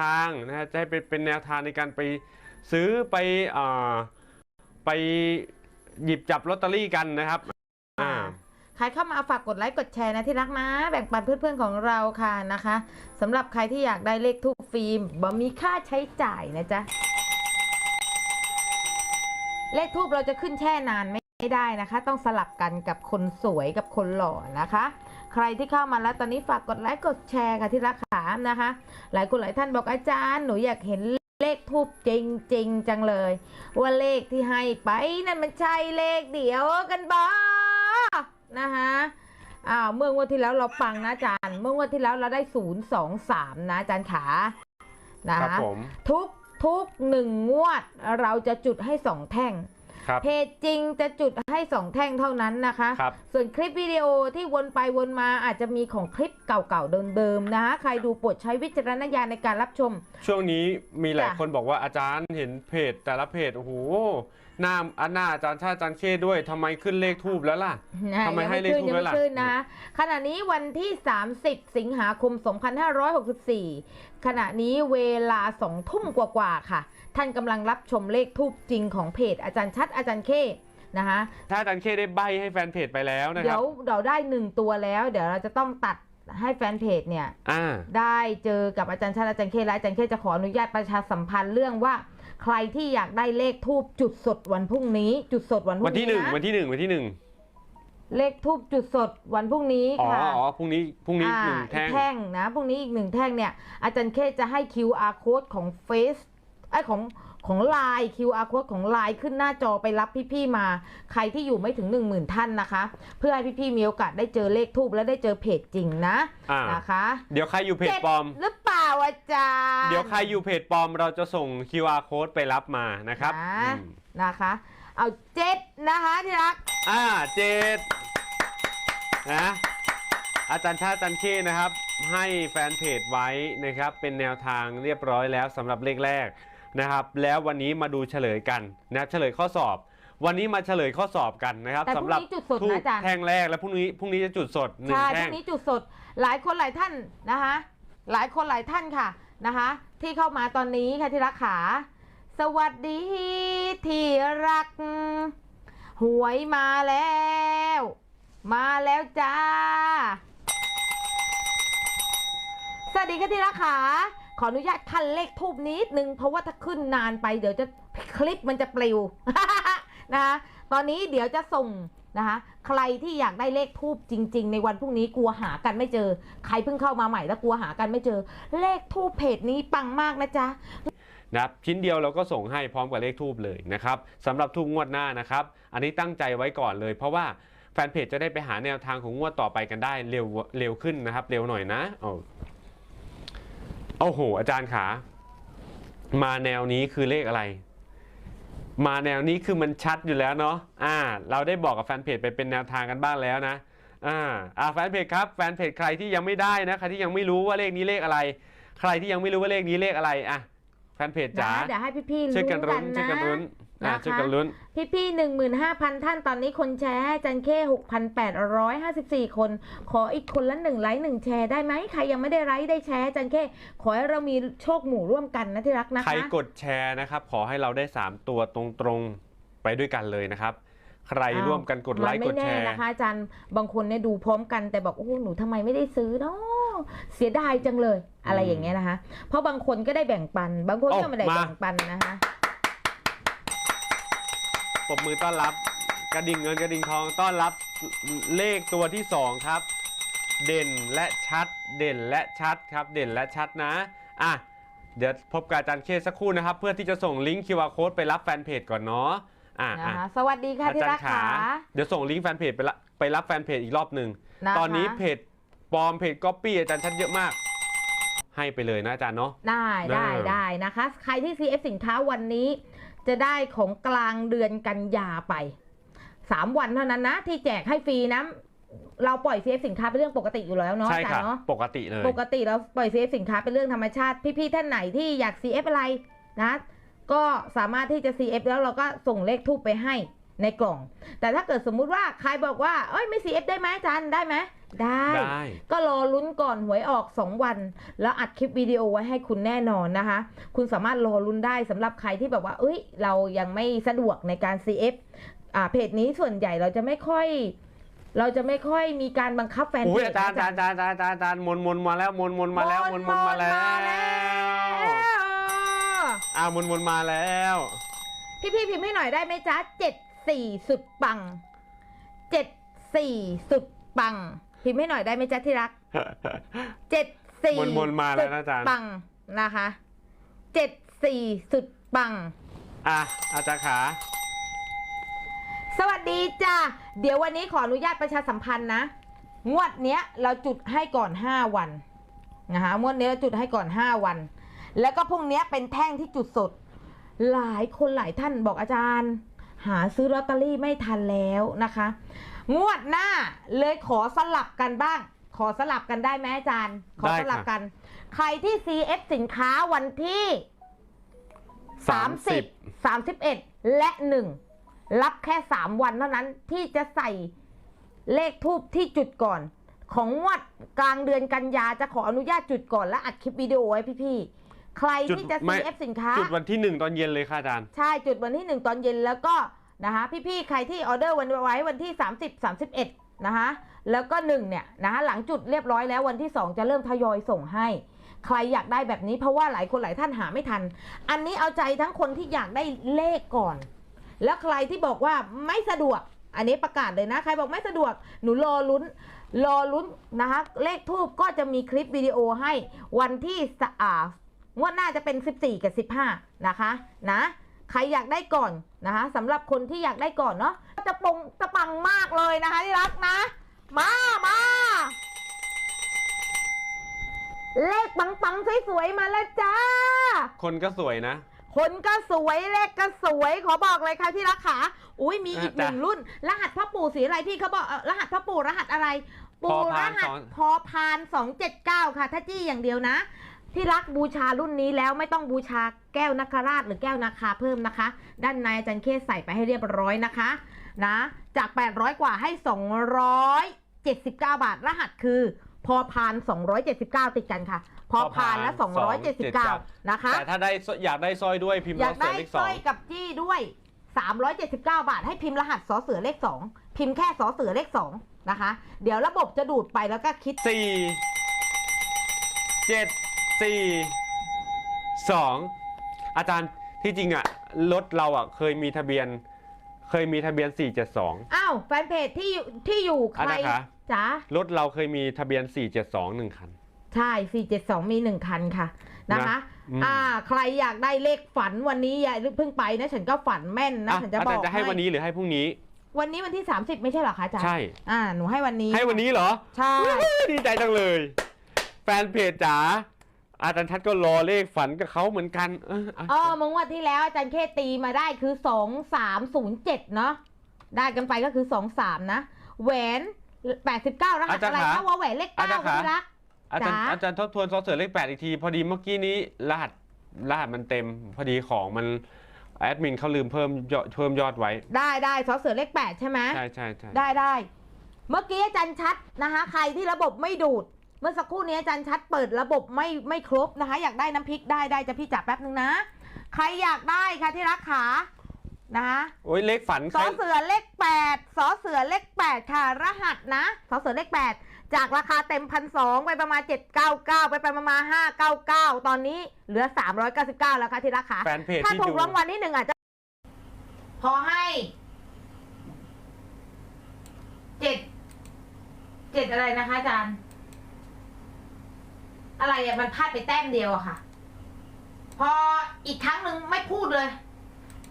ทางนะฮะจะให้เป็นเป็นแนวทางในการไปซื้อไปอ่าไปหยิบจับลอตเตอรี่กันนะครับอ่าใครเข้ามาฝากกดไลค์กดแชร์นะที่รักนะ แบ่งปันเพื่อนๆของเราค่ะนะคะสำหรับใครที่อยากได้เลขทูปฟิล์มบ่มีค่าใช้จ่ายนะจ๊ะเลขทูบเราจะขึ้นแช่นานไม่ ได้นะคะ ต้องสลับกันกับคนสวยกับคนหล่อนะคะ ใครที่เข้ามาแล้วตอนนี้ฝากกดไลค์กดแชร์ค่ะที่รักขานะคะ หลายคนหลายท่านบอกอาจารย์หนูอยากเห็นเลขทูบจริงๆจังเลย ว่าเลขที่ให้ไปนั่นมันใช่เลขเดียวกันบ้านะคะอ้าวเมื่องวดที่แล้วเราปังนะอาจารย์ เมื่องวดที่แล้วเราได้ศูนย์สองสามนะอาจารย์ขานะครับคะผมทุกทุกหนึ่งงวดเราจะจุดให้สองแท่งครับ เพจจริงจะจุดให้สองแท่งเท่านั้นนะคะครับส่วนคลิปวิดีโอที่วนไปวนมาอาจจะมีของคลิปเก่าๆเดิมๆนะคะ ใครดูโปรดใช้วิจารณญาณในการรับชม ช่วงนี้มีหลายจ้ะคนบอกว่าอาจารย์เห็นเพจแต่ละเพจโอ้โห หน้าอันหน้าอาจารย์ชาติอาจารย์เคด้วยทำไมขึ้นเลขทูบแล้วล่ะนะทำไมยังให้เลขขึ้นทูปยังไว้ไม่ล่ะขึ้นนะคะขณะนี้วันที่ 30 สิงหาคม 2564 ขณะนี้เวลา2ทุ่มกว่าๆค่ะ ท่านกำลังรับชมเลขทูบจริงของเพจอาจารย์ชัดอาจารย์เคนะคะถ้าอาจารย์เคได้ใบให้แฟนเพจไปแล้วนะคเดี๋รัยบวเราได้หนึ่งตัวแล้ว เดี๋ยวเราจะต้องตัด ให้แฟนเพจเนี่ยอ่าได้เจอกับอาจารย์ชาติอาจารย์เคและอาจารย์เคจะขออนุญาตประชาสัมพันธ์เรื่องว่าใครที่อยากได้เลขทูบจุดสดวันพรุ่งนี้ จุดสดวันพรุ่วันงที่นี้หนึ่งนะวันที่หนึ่งวันที่หนึ่งเลขทูบจุดสดวันพรุ่งนี้อ๋อค่ะอ๋อพรุ่งนี้พรุ่งนี้อ่าหนึ่งอีกแท่งแท่งนะพรุ่งนี้อีกหนึ่งแท่งเนี่ยอาจารย์เคจะให้ QR code ของ Face ไอยของ ของไลน์ QR code ของไลน์ขึ้นหน้าจอไปรับพี่ๆมา ใครที่อยู่ไม่ถึง 1 0,000 ท่านนะคะ เพื่อให้พี่ๆมีโอกาสได้เจอเลขทูบและได้เจอเพจจริงนะอ่า นะคะเดี๋ยวใครอยู่เพจจ็ดปลอม หรือเปล่าอาจารย์ เดี๋ยวใครอยู่เพจปลอมเราจะส่ง QR code ไปรับมานะครับนะ อืมนะคะ เอาเจ็ดนะคะที่รัก อ่าเจดนะอาจารย์ชาติอาจารย์เคนะครับ ให้แฟนเพจไว้นะครับ เป็นแนวทางเรียบร้อยแล้วสำหรับเลขแรก นะครับ แล้ววันนี้มาดูเฉลยกันนะครับเฉลยข้อสอบ วันนี้มาเฉลยข้อสอบกันนะครับแต่พรุ่สำงหรับนี้จุดสดทูนะบอาจารย์ แท่งแรกแล้วพรุ่งนี้พรุ่งนี้จะจุดสดหนึ่งใช่พแท่รุ่ง งนี้จุดสดหลายคนหลายท่านนะคะ หลายคนหลายท่านค่ะนะคะ ที่เข้ามาตอนนี้ค่ะที่รักขา สวัสดีที่รัก หวยมาแล้ว มาแล้วจ้า สวัสดีค่ะที่รักขา ขออนุญาตคันเลขทูบนิดนึง เพราะว่าถ้าขึ้นนานไปเดี๋ยวจะคลิปมันจะปลิวนะคะตอนนี้เดี๋ยวจะส่งนะคะใครที่อยากได้เลขทูบจริง ๆ ในวันพรุ่งนี้กลัวหากันไม่เจอ ใครเพิ่งเข้ามาใหม่แล้วกลัวหากันไม่เจอ เลขทูบเพจนี้ปังมากนะจ๊ะนะครับชิ้นเดียวเราก็ส่งให้พร้อมกับเลขทูบเลยนะครับสำหรับทูบงวดหน้านะครับ อันนี้ตั้งใจไว้ก่อนเลย เพราะว่าแฟนเพจจะได้ไปหาแนวทางของงวดต่อไปกันได้เร็วเร็วขึ้นนะครับ เร็วหน่อยนะเอ โอ้โห อาจารย์ขา มาแนวนี้คือเลขอะไร มาแนวนี้คือมันชัดอยู่แล้วเนาะอ่า เราได้บอกกับแฟนเพจไปเป็นแนวทางกันบ้างแล้วนะอ่าอ่าแฟนเพจครับแฟนเพจใครที่ยังไม่ได้นะใครที่ยังไม่รู้ว่าเลขนี้เลขอะไร ใครที่ยังไม่รู้ว่าเลขนี้เลขอะไรอะแฟนเพจจ๋านะเดี๋ยวให้พี่ๆช่วยรู้กันกัรุ้นนช่วยนะกันรุ้นอ่า นะคะช่วยกันรุ้นพี่ๆหนึ่งหมื่นห้าพันท่านตอนนี้คนแชร์ให้อาจันเข้หกพันแปดร้อยห้าสิบสี่คน ขออีกคนละหนึ่งไลค์หนึ่งแชร์ได้ไหมใครยังไม่ได้ไลค์ได้แชร์อาจันเข้ขอให้เรามีโชคหมู่ร่วมกันนะที่รักนะคะ ใครกดแชร์นะครับ ขอให้เราได้3ตัวตรงๆไปด้วยกันเลยนะครับใครอ้าวร่วมกันกดไลค์มันกไม่ดแชแน่ร์นะคะอาจารย์บางคนเนี่ยดูพร้อมกันแต่บอกโอ้โหหนูทำไมไม่ได้ซื้อเนาะเสียดายจังเลยอะไรอืมอย่างเงี้ยนะคะ เพราะบางคนก็ได้แบ่งปัน บางคนโอ้ก็ไม่ได้มาแบ่งปันนะคะ ปรบมือต้อนรับ กระดิ่งเงินกระดิ่งทองต้อนรับเลขตัวที่ 2 ครับ เด่นและชัดเด่นและชัดครับ เด่นและชัดนะอะเดี๋ยวพบกับอาจารย์เคสักครู่นะครับ เพื่อที่จะส่งลิงก์ QR code ไปรับแฟนเพจก่อนเนาะอะนะอะคะสวัสดีค่ะอาที่จารรักย์ขาขาเดี๋ยวส่งลิงก์แฟนเพจไปละไปรับแฟนเพจอีกรอบหนึ่งนะคะตอนนี้เพจปลอมเพจก๊อปปี้อาจารย์ชัดเยอะมาก ให้ไปเลยนะอาจารย์เนาะได้ได้ได้ได้นะคะ ใครที่ CF สินค้าวันนี้ จะได้ของกลางเดือนกันยาไป 3 วันเท่านั้นนะ ที่แจกให้ฟรีนะเราปล่อย CF สินค้าเป็นเรื่องปกติอยู่แล้วเนาะใช่อาจารค่ะย์เนาะปกติเลย ปกติเราปล่อย CF สินค้าเป็นเรื่องธรรมชาติ พี่ๆท่านไหนที่อยาก CF อะไรนะ ก็สามารถที่จะ CF แล้วเราก็ส่งเลขทูปไปให้ในกล่อง แต่ถ้าเกิดสมมุติว่าใครบอกว่า เอ้ยไม่ CF ได้ไหมอาจารย์ได้ไหม ได้ ได้ก็รอลุ้นก่อนหวยออก 2 วัน แล้วอัดคลิปวิดีโอไว้ให้คุณแน่นอนนะคะ คุณสามารถรอลุ้นได้สำหรับใครที่แบบว่า เอ้ย เรายังไม่สะดวกในการ CF อ่าเพจนี้ส่วนใหญ่เราจะไม่ค่อย เราจะไม่ค่อยมีการบังคับแฟนเพโอ้ยจอาจารย์อาจารย์อาจารย์อาจารย์อาจารย์มนมนมาแล้วมนมนมาแล้วมนมนมาแล้วอ่ามนมนมาแล้ว พี่พี่ๆพิมพ์ให้หน่อยได้ไหมจ๊ะเจ็ดสี่สุดปังเจ็ดสี่สุดปัง พิมพ์ให้หน่อยได้ไหมจ๊ะที่รักเจ็ดสี่มนมนมาแล้วนะอาจารย์ ปังนะคะเจ็ดสี่สุดปัง อะอาจารย์ขา สวัสดีจ้าเดี๋ยววันนี้ขออนุญาตประชาสัมพันธ์นะ งวดเนี้ยเราจุดให้ก่อน5วันนะคะงวดนี้เราจุดให้ก่อน5วัน แล้วก็พรุ่งเนี้ยเป็นแท่งที่จุดสด หลายคนหลายท่านบอกอาจารย์ หาซื้อลอตเตอรี่ไม่ทันแล้วนะคะ งวดหน้าเลยขอสลับกันบ้าง ขอสลับกันได้ไหมอาจารย์ ขอสลับกัน ใครที่ CF สินค้าวันที่สามสิบ30 31 และ 1 รับแค่ 3 วันเท่านั้นที่จะใส่เลขทูบที่จุดก่อน ของงวดกลางเดือนกันยาจะขออนุญาตจุดก่อนและอัดคลิปวิดีโอไว้พี่ๆ ใครที่จะไม่ CF สินค้า จุดวันที่หนึ่งตอนเย็นเลยค่ะอาจารย์ ใช่จุดวันที่ 1 ตอนเย็นแล้วก็ นะคะพี่ๆใครที่ออเดอร์วันไว้วันที่ 30 31นะคะแล้วก็1เนี่ยนะคะหลังจุดเรียบร้อยแล้ววันที่ 2 จะเริ่มทยอยส่งให้ ใครอยากได้แบบนี้เพราะว่าหลายคนหลายท่านหาไม่ทัน อันนี้เอาใจทั้งคนที่อยากได้เลขก่อน แล้วใครที่บอกว่าไม่สะดวกอันนี้ประกาศเลยนะ ใครบอกไม่สะดวกหนูรอลุ้นรอลุ้นนะคะเลขทูบก็จะมีคลิปวิดีโอให้วันที่สะอ่างวดหน้าจะเป็น 14 กับ 15 นะคะนะ ใครอยากได้ก่อนนะคะสำหรับคนที่อยากได้ก่อนเนาะจะปงจะปังมากเลยนะคะที่รักนะ มามาเลขปังๆสวยๆมาแล้วจ้า คนก็สวยนะ คนก็สวยเลขก็สวยขอบอกเลยค่ะที่รักขาอุ้ยมีอีกอะหนึ่งจ้ะรุ่น รหัสพ่อปู่สีอะไรพี่เขาบอกเอ่อรหัสพ่อปู่รหัสอะไร ปู่พอรพานหัสสองพอพานสองเจ็ดเก้าค่ะ ถ้าจี้อย่างเดียวนะ ที่รักบูชารุ่นนี้แล้วไม่ต้องบูชาแก้วนักราชหรือแก้วนาคาเพิ่มนะคะ ด้านในอาจารย์เคสใส่ไปให้เรียบร้อยนะคะ นะ จาก 800 กว่าให้ 279 บาท รหัสคือ พอพาน 279 ติดกันค่ะ พอพานและ 279 นะคะ แต่ถ้าได้อยากได้สร้อยด้วยพิมพ์อยาล้กวเสืได้อเลขสสร้อองยกับจี้ด้วย 379 บาท ให้พิมพ์รหัสสอเสือเลข 2 พิมพ์แค่สอเสือเลข 2 นะคะ เดี๋ยวระบบจะดูดไปแล้วก็คิดสี่เจ็ด สี่สองอาจารย์ที่จริงอะรถเราอะเคยมีทะเบียน เคยมีทะเบียน 472 อ้าวแฟนเพจที่อยู่ที่อยู่ใครอะไรคะจ๋ารถเราเคยมีทะเบียน 472หนึ่งคัน ใช่ 472 มี1คันค่ะนะคะอืม อ่า ใครอยากได้เลขฝันวันนี้อย่าเพิ่งไปนะ ฉันก็ฝันแม่นนะ อะฉันจะอาบจารอกย์จะให้วันนี้หรือให้พรุ่งนี้ วันนี้วันที่ 30 ไม่ใช่เหรอคะอาจารย์ใช่ อ่า หนูให้วันนี้ให้วันนี้เหรอ ใช่ ดีใจจังเลย แฟนเพจจ๋า อาจารย์ทัดก็รอเลขฝันกับเขาเหมือนกันเอออะเออเมื่อวันที่แล้วอาจารย์เคตีมาได้คือสองสามศูนย์เจ็ดเนาะได้กันไปก็คือสองสามนะแหวนแปดสิบเก้ารหัสอะไรคะว่าแหวนเลขเก้าที่รัก อาจารย์จ๋า อาจารย์ทบทวนซอเสือเลขแปดอีกที พอดีเมื่อกี้นี้รหัสรหัสมันเต็ม พอดีของมันแอดมินเขาลืมเพิ่มยอดเพิ่มยอดไว้ ได้ได้สอเสือเลขแปดใช่ไหม ใช่ใช่ใช่ได้ได้ เมื่อกี้อาจารย์ชัดนะคะ ใครที่ระบบไม่ดูด เมื่อสักครู่นี้อาจารย์ชัดเปิดระบบไม่ไม่ครบนะคะ อยากได้น้ำพริกได้ได้จะพี่จับแป๊บนึงนะ ใครอยากได้ค่ะที่รักขานะคะโอ้ยเลขฝันสใครอเสือเลขแปดสอเสือเลขแปดค่ะ รหัสนะสอเสือเลขแปดจากราคาเต็มพันสองไปประมาณเจ็ดเก้าเก้าไปไปประมาณห้าเก้าเก้าตอนนี้เหลือสามร้อยเก้าสิบเก้าแล้วค่ะที่ราคาแฟนเพจถ้าที่ถูดูกรางวัลที่หนึ่งอาจจะ พอให้เจ็ดเจ็ดอะไรนะคะอาจารย์ อะไรอะมันพลาดไปแต้มเดียวอะค่ะ พออีกครั้งหนึ่งไม่พูดเลย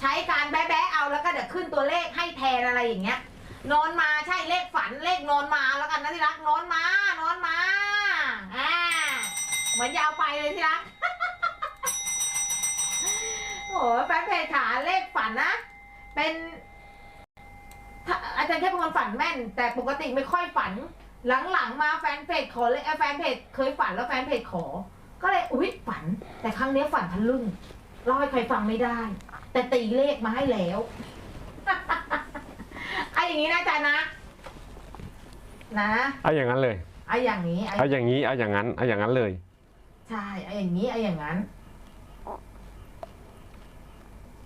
ใช้การแบ๊ะๆเอาแล้วก็เดี๋ยวขึ้นตัวเลขให้แทนอะไรอย่างเงี้ย นอนมาใช่เลขฝันเลขนอนมาแล้วกันนะที่รักนอนมานอนมาอ่าเหมือนยาวไปเลยที่รักโอ้โหแฟนเพจขาเลขฝันนะเป็นอาจารย์แค่เป็นคนฝันแม่น แต่ปกติไม่ค่อยฝัน หลังๆมาแฟนเพจขอเลยเอ่อแฟนเพจเคยฝันแล้วแฟนเพจขอ ก็เลยอุ๊ยฝัน แต่ครั้งนี้ฝันทะลึ่งเล่าให้ใครฟังไม่ได้ แต่ตีเลขมาให้แล้วไอ้อย่างนี้นะอาจารย์นะ นะเอาอย่างนั้นเลยไอ้อย่างนี้ไอ้เอาอย่างนี้เอาอย่างนั้นเอาอย่างนั้นเลย ใช่ไอ้อย่างนี้ไอ้อย่างนั้น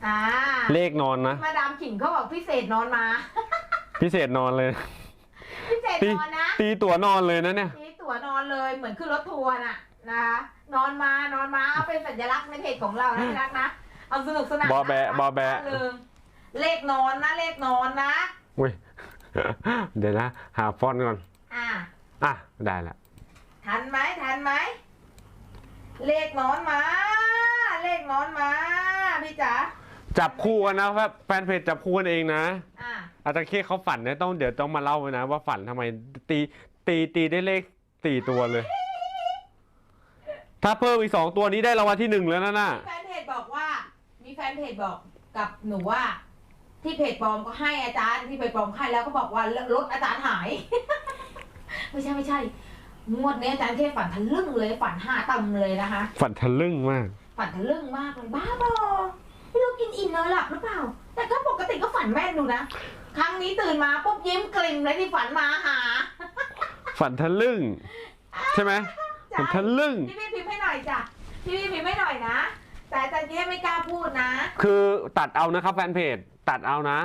อ่าเลขนอนนะมาดามขิงเขาบอกพิเศษนอนมา พิเศษนอนเลย พิเศษตีนอนนะ ตีตัวนอนเลยนะเนี่ย นี่ตั๋วนอนเลยเหมือนขึ้นรถทัวร์น่ะนะคะนอนมานอนมาเอาเป็นสัญลักษณ์ในเพจของเรานะที่รักนะ เอาสนุกสนานบอแบะนบอแบะ ร่าเริงเลขนอนนะเลขนอนนะ อุ้ย เดี๋ยวนะ หาฟอนต์ก่อน อ่าอะ ได้ละ ทันไหมทันไหมเลขนอนมา เลขนอนมาพี่จ๋าจับคู่กันนะครับ แฟนเพจจับคู่กันเองนะ อ่า อาจารย์เคเขาฝันเนี่ยต้องเดี๋ยวต้องมาเล่าไว้นะว่าฝันทำไมตีตีตีได้เลขสี่ตัวเลย ถ้าเพิ่มอีกสองตัวนี้ได้รางวัลที่หนึ่งแล้วนะน่ะ แฟนเพจบอกว่า มีแฟนเพจบอกกับหนูว่า ที่เพจปลอมก็ให้อาจารย์ที่เพจปลอมให้แล้วก็บอกว่ารถอาจารย์หาย ไม่ใช่ไม่ใช่งวดนี้อาจารย์แค่ฝันทะลึ่งเลยฝันห้าตำเลยนะคะ ฝันทะลึ่งมาก ฝันทะลึ่งมากเลยบ้าบอ ไม่รู้กินอิ่มนอนหลับหรือเปล่า แต่ก็ปกติก็ฝันแม่นดูนะ ครั้งนี้ตื่นมาปุ๊บยิ้มกลิ่มเลยที่ฝันมาหาฝันทะลึ่ง ใช่ไหมฝันทะลึ่ง พี่พี่พิมพ์ให้หน่อยจ้ะ พี่พี่พิมพ์ให้หน่อยนะ แต่อาจารย์เจ๊ไม่กล้าพูดนะ คือตัดเอานะครับแฟนเพจตัดเอานะ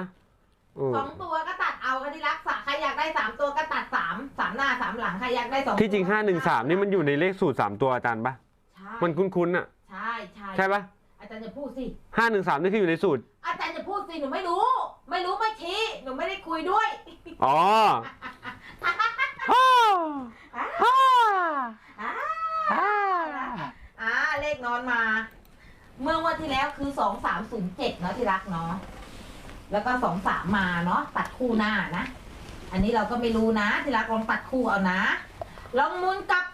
อืมสองตัวก็ตัดเอากันที่รักษาใครอยากได้สามตัวก็ตัดสามสามหน้าสามหลังใครอยากได้สองที่จริง 513 นี่มันอยู่ในเลขสูตร 3 ตัวอาจารย์ปะใช่มันคุ้นๆอะ ใช่ใช่ใช่ปะ อาจารย์จะพูดสิ513นี่คืออยู่ในสูตร อาจารย์จะพูดสิหนูไม่รู้ ไม่รู้ไม่ชี้หนูไม่ได้คุยด้วยอ๋ออ้าวอ้าวอ่าอ้าวอ่าเลขนอนมา เมื่อวันที่แล้วคือสองสามศูนย์เจ็ดเนาะที่รักเนาะแล้วก็สองสามมาเนาะตัดคู่หน้านะ อันนี้เราก็ไม่รู้นะ ที่รักลองตัดคู่เอานะ ลองหมุนกลับ